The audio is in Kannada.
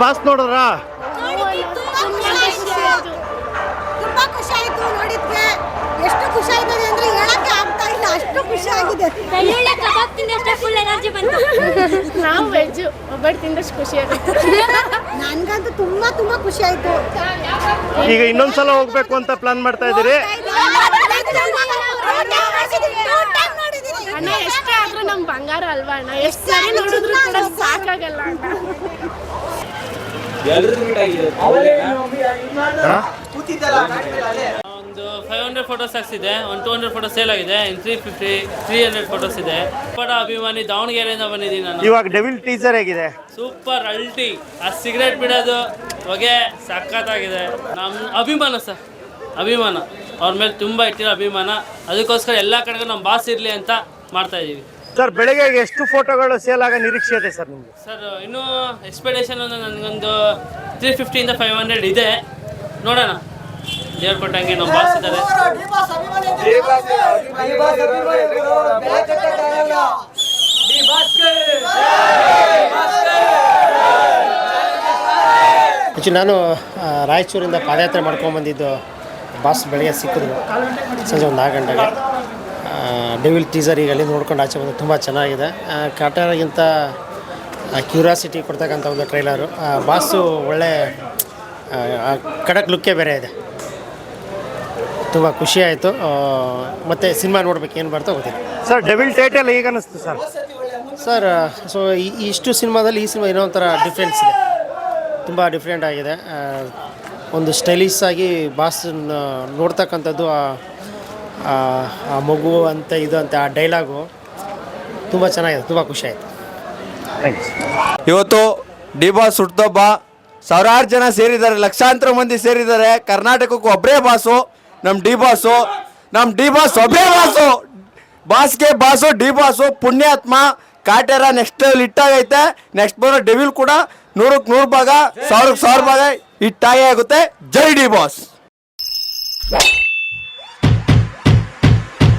ಬಾಸ್ ನೋಡಿದ್ರಾ ತುಂಬಾ ಖುಷಿ ಆಯ್ತು ಎಷ್ಟು ಖುಷಿ ಆಯ್ತದೆ ಅಂದ್ರೆ ಹೇಳಕ್ಕೆ ಆಗ್ತಾ ಇಲ್ಲ. ಅಷ್ಟು ಖುಷಿ ಆಗಿದೆ ಬೆಳ್ಳುಳ್ಳಿ ಕಬಾಬ್ ತಿಂದಷ್ಟೇ ಫುಲ್ ಎನರ್ಜಿ ಬಂತು. ನಾವು ವೆಜ್ ಒಬ್ಬರು ತಿಂದಷ್ಟು ಖುಷಿ ಆಗುತ್ತೆ. ನನ್ಗಂತೂ ತುಂಬಾ ತುಂಬಾ ಖುಷಿ ಆಯ್ತು ಈಗ ಇನ್ನೊಂದ್ಸಲ ಹೋಗ್ಬೇಕು ಅಂತ ಪ್ಲಾನ್ ಮಾಡ್ತಾ ಇದ್ದೀರಿ ಅಣ್ಣ ಎಷ್ಟೇ ಆದ್ರೂ ನಮ್ ಬಂಗಾರ ಅಲ್ವಾ ಅಣ್ಣ? ಎಷ್ಟು ಸರಿ ನೋಡಿದ್ರು ಕೂಡ ಸಾಕಾಗಲ್ಲ ಅಣ್ಣ. ಒಂದು ಫೈವ್ ಹಂಡ್ರೆಡ್ ಫೋಟೋಸ್ ಹಾಕ್ಸಿದೆ ಒಂದು ಟೂ ಹಂಡ್ರೆಡ್ ಫೋಟೋಸ್ ಸೇಲ್ ಆಗಿದೆ. ಇನ್ನು three fifty three hundred photos ಇದೆ. ಪಡ ಅಭಿಮಾನಿ ದಾವಣಗೆರೆಯಿಂದ ಬಂದಿದ್ದೀನಿ ನಾನು. ಇವಾಗ ಡೆವಿಲ್ ಟೀಸರ್ ಹೇಗಿದೆ? ಸೂಪರ್ ಅಲ್ಟಿ ಆ ಸಿಗರೇಟ್ ಬಿಡೋದು ಹೊಗೆ ಸಖತ್ತಾಗಿದೆ. ನಮ್ಮ ಅಭಿಮಾನ ಸರ್. ಅಭಿಮಾನ. ಅವ್ರ ಮೇಲೆ ತುಂಬ ಇಟ್ಟಿರೋ ಅಭಿಮಾನ. ಅದಕ್ಕೋಸ್ಕರ ಎಲ್ಲ ಕಡೆಗೂ ನಮ್ಮ ಬಾಸ್ ಇರಲಿ ಅಂತ ಮಾಡ್ತಾ ಇದ್ದೀವಿ ಸರ್ ಬೆಳಗ್ಗೆ ಎಷ್ಟು ಫೋಟೋಗಳು ಸೇಲ್ ಆಗೋ ನಿರೀಕ್ಷೆ ಇದೆ ಸರ್ ನಿಮ್ಗೆ? ಸರ್ ಇನ್ನೂ ಎಕ್ಸ್ಪೆಕ್ಟೇಷನ್ ನನಗೊಂದು ತ್ರೀ ಫಿಫ್ಟಿಯಿಂದ ಫೈವ್ ಹಂಡ್ರೆಡ್ ಇದೆ. ನೋಡೋಣ. ದೇವ್ರ ಕೊಟ್ಟಂಗೆ ನಮ್ಮ ಬಾಸ್ ಇದ್ದಾರೆ. ಆ್ಯಕ್ಚುಲಿ ನಾನು ರಾಯಚೂರಿಂದ ಪಾದಯಾತ್ರೆ ಮಾಡ್ಕೊಂಡ್ಬಂದಿದ್ದು ಬಾಸ್ ಬೆಳಗ್ಗೆ ಸಿಕ್ಕಿದ್ರು ಸಂಜೆ ಒಂದು ನಾಲ್ಕು ಗಂಟೆಗೆ. ಡೆವಿಲ್ ಟೀಸರ್ ಈಗ ಅಲ್ಲಿ ನೋಡ್ಕೊಂಡು ಆಚೆ ಬಂದು ತುಂಬ ಚೆನ್ನಾಗಿದೆ. ಕ್ಯೂರಾಸಿಟಿ ಕ್ಯೂರಿಯಾಸಿಟಿ ಕೊಡ್ತಕ್ಕಂಥ ಒಂದು ಟ್ರೈಲರು ಬಾಸು ಒಳ್ಳೆ ಕಡಕ್ ಲುಕ್ಕೇ ಬೇರೆ ಇದೆ. ತುಂಬ ಖುಷಿ ಆಯಿತು. ಮತ್ತು ಸಿನಿಮಾ ನೋಡ್ಬೇಕು ಏನು ಬರ್ತಾ ಗೊತ್ತಿಲ್ಲ. ಸರ್ ಡೆವಿಲ್ ಟೈಟಲ್ ಈಗ ಅನಿಸ್ತು ಸರ್ ಸರ್ ಸೊ ಈ- ಇಷ್ಟು ಸಿನಿಮಾದಲ್ಲಿ ಈ ಸಿನಿಮಾ ಏನೋ ಒಂಥರ ಡಿಫ್ರೆನ್ಸ್ ಇದೆ. ತುಂಬ ಡಿಫ್ರೆಂಟ್ ಆಗಿದೆ. ಒಂದು ಸ್ಟೈಲಿಶ್ ಆಗಿ ಬಾಸ್ ನೋಡ್ತಕ್ಕಂಥದ್ದು ಆ- ಮಗು ಅಂತ ಇದು ಅಂತ ಆ ಡೈಲಾಗು ತುಂಬ ಚೆನ್ನಾಗಿದೆ, ತುಂಬ ಖುಷಿ ಆಯಿತು. ಇವತ್ತು ಡಿ ಬಾಸ್ ಹುಟ್ಟುಹಬ್ಬ ಸಾವಿರಾರು ಜನ ಸೇರಿದ್ದಾರೆ, ಲಕ್ಷಾಂತರ ಮಂದಿ ಸೇರಿದ್ದಾರೆ. ಕರ್ನಾಟಕಕ್ಕೂ ಒಬ್ಬರೇ ಬಾಸು ನಮ್ಮ ಡಿ ಬಾಸು ನಮ್ಮ ಡಿ ಬಾಸ್. ಒಬ್ಬರೇ ಬಾಸು ಬಾಸ್ಗೆ ಬಾಸು ಡಿ ಬಾಸು ಪುಣ್ಯಾತ್ಮ ಕಾಟೇರ ನೆಕ್ಸ್ಟ್ ಹಿಟ್ಟಾಗೈತೆ ನೆಕ್ಸ್ಟ್ ಬರೋ ಡೆವಿಲ್ ಕೂಡ ನೂರಕ್ಕೆ ನೂರು ಭಾಗ ಸಾವಿರಕ್ಕೆ ಸಾವಿರ ಭಾಗ ಹಿಟ್ಟಾಗೇ ಆಗುತ್ತೆ. ಜೈ ಡಿ ಬಾಸ್